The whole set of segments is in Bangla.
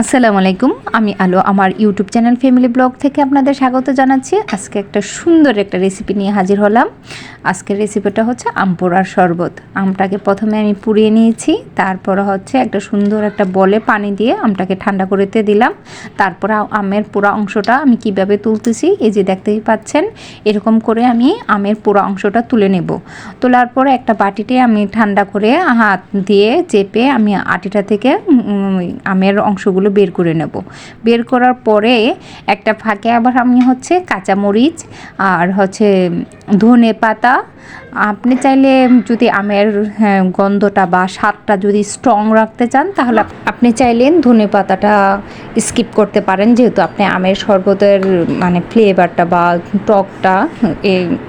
আসসালামু আলাইকুম। আমি আলো, আমার ইউটিউব চ্যানেল ফ্যামিলি ব্লগ থেকে আপনাদের স্বাগত জানাচ্ছি। আজকে একটা সুন্দর একটা রেসিপি নিয়ে হাজির হলাম। আজকের রেসিপিটা হচ্ছে আম পোড়ার শরবত। আমটাকে প্রথমে আমি পুড়িয়ে নিয়েছি, তারপর হচ্ছে একটা সুন্দর একটা বলে পানি দিয়ে আমটাকে ঠান্ডা করতে দিলাম। তারপর আমের পোড়া অংশটা আমি কীভাবে তুলতেছি, এই যে দেখতেই পাচ্ছেন, এরকম করে আমি আমের পোড়া অংশটা তুলে নেব। তোলার পরে একটা বাটিতে আমি ঠান্ডা করে হাত দিয়ে চেপে আমি আটিটা থেকে আমের অংশগুলো বের করে নেব। বের করার পরে একটা ফাঁকে আবার আমি হচ্ছে কাঁচামরিচ আর হচ্ছে ধনে পাতা 됩니다. আপনি চাইলে যদি আমের হ্যাঁ, গন্ধটা বা স্বাদটা যদি স্ট্রং রাখতে চান তাহলে আপনি চাইলেন ধনে পাতাটা স্কিপ করতে পারেন যেহেতু আপনি আমের শরবতের মানে ফ্লেভারটা বা টকটা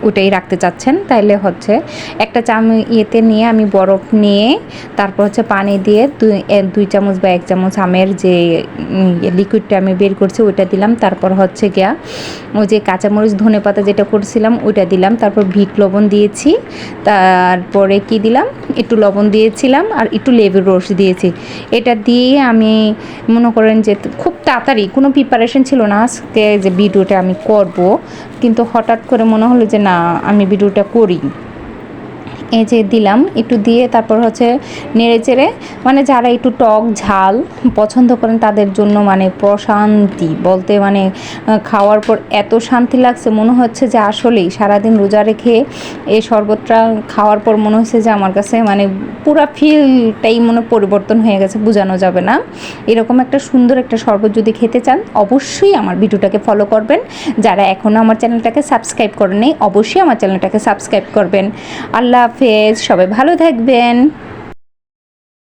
ওটাই রাখতে চাচ্ছেন। তাইলে হচ্ছে একটা চাম ইয়েতে নিয়ে আমি বরফ নিয়ে তারপর হচ্ছে পানি দিয়ে দুই দুই চামচ বা এক চামচ আমের যে লিকুইডটা আমি বের করছি ওইটা দিলাম। তারপর হচ্ছে গিয়া ওই যে কাঁচামরিচ ধনে পাতা যেটা করছিলাম ওইটা দিলাম। তারপর ভিট লবণ দিয়েছি। তারপরে কি দিলাম? একটু লবণ দিয়েছিলাম আর একটু লেবুর রস দিয়েছি। এটা দিয়ে আমি মনে করেন যে খুব তাড়াতাড়ি, কোনো প্রিপারেশন ছিল না। আজকে যে ভিডিওটা আমি করব, কিন্তু হঠাৎ করে মনে হলো যে না, আমি ভিডিওটা করি এই দিলাম, একটু দিয়ে তারপর হচ্ছে নেড়ে চেড়ে মানে যারা একটু টক ঝাল পছন্দ করেন তাদের জন্য মানে প্রশান্তি বলতে মানে খাওয়ার পর এত শান্তি লাগছে, মনে হচ্ছে যে আসলেই সারাদিন রোজা রেখে এই শরবতটা খাওয়ার পর মনে হচ্ছে যে আমার কাছে মানে পুরা ফিলটাই মনে পরিবর্তন হয়ে গেছে, বোঝানো যাবে না। এরকম একটা সুন্দর একটা শরবত যদি খেতে চান, অবশ্যই আমার ভিডিওটাকে ফলো করবেন। যারা এখনও আমার চ্যানেলটাকে সাবস্ক্রাইব করেন অবশ্যই আমার চ্যানেলটাকে সাবস্ক্রাইব করবেন। আল্লাহ হাফেজ সবাই ভালো থাকবেন।